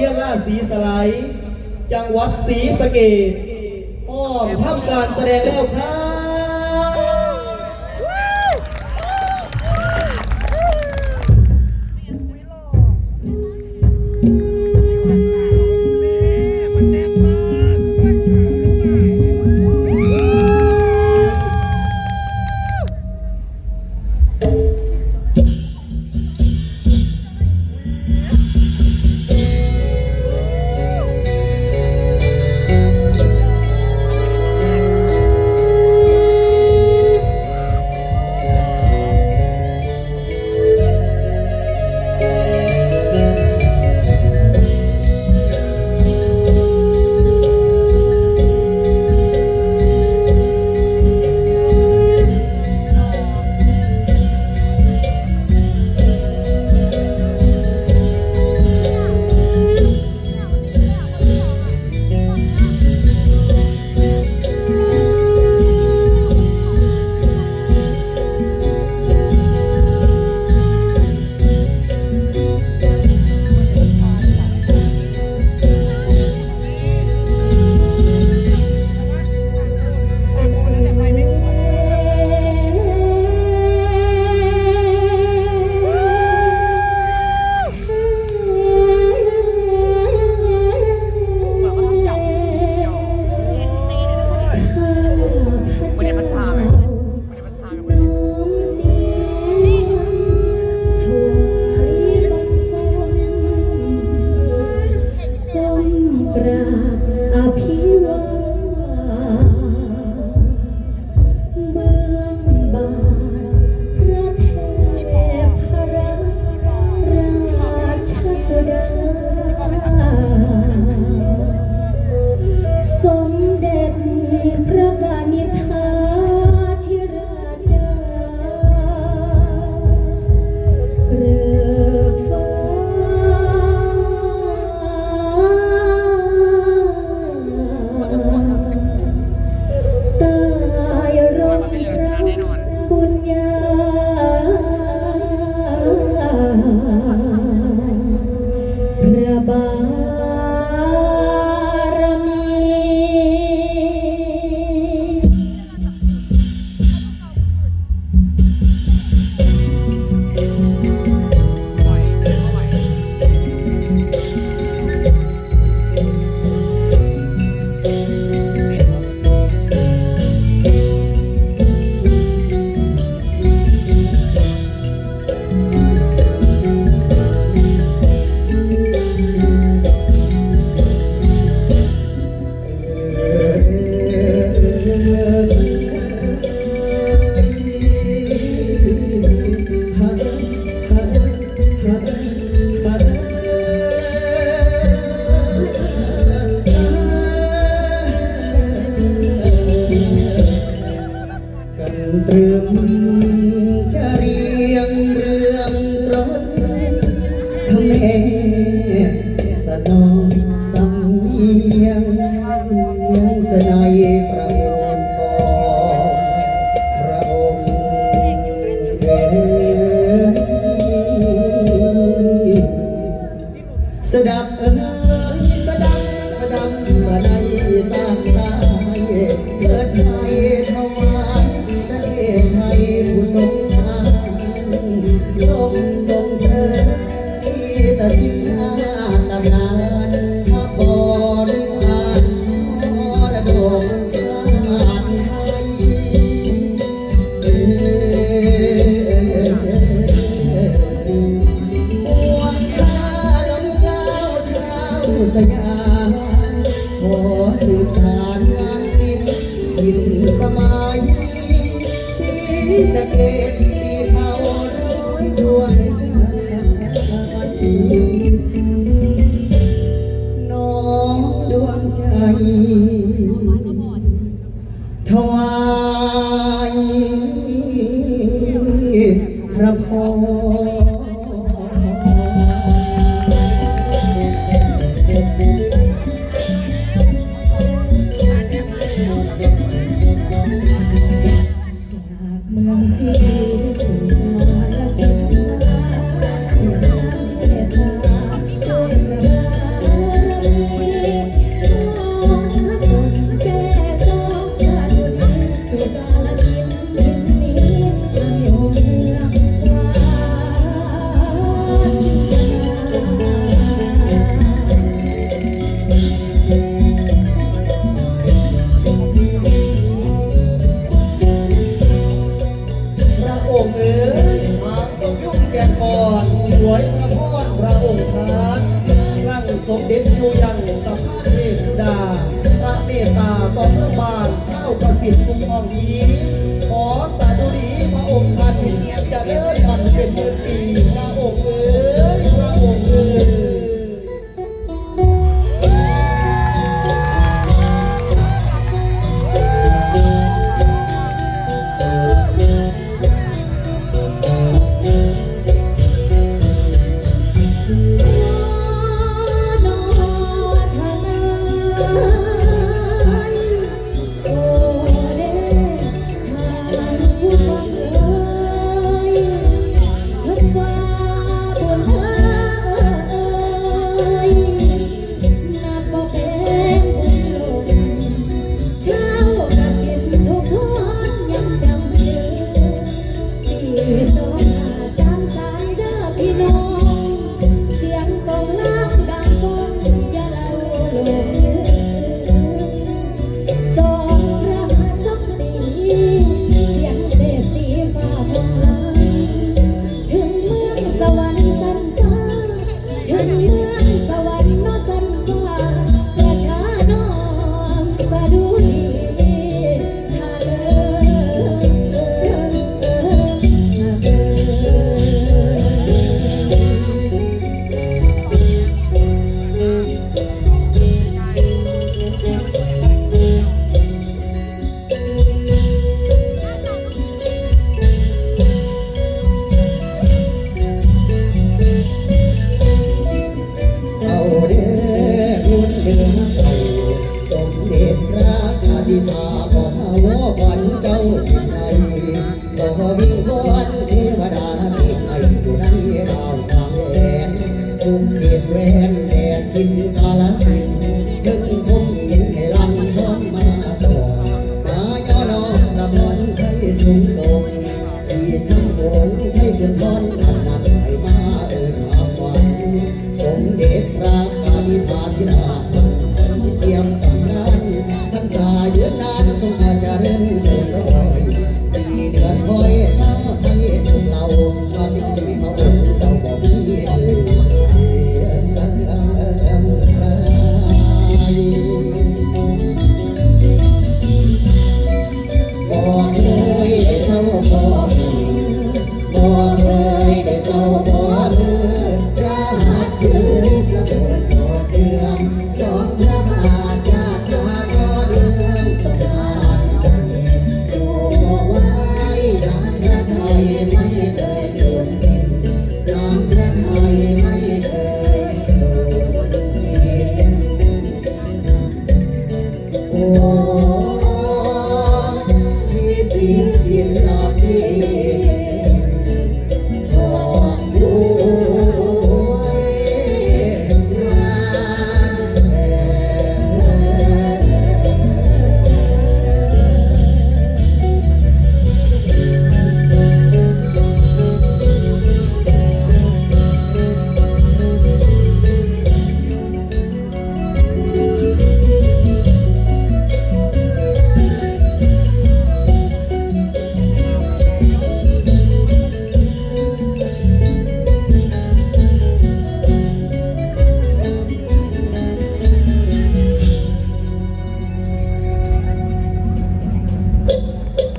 รียนล่าสีสไลด์จังหวัดสีสเกตอ้อมทำการแสดงแล้วครับ tư. สะกสีเทาร้อยดวงจน้องดวงใจถวายพระพร ตองบานเข้ากระสิบกุมองนี้ ที่ตาขอวอนเจ้าในก็วิ่งวันเทวดาที่ให้อยู่ในดาวทางแดนตุ้มเด็ดแวนแดดทินกาลสินถึงผงเห็นให้ลำท้อนมาต่อดมายอน้องกระมอนใช้สูงส่งอีกทั้งหงใช้สือทอน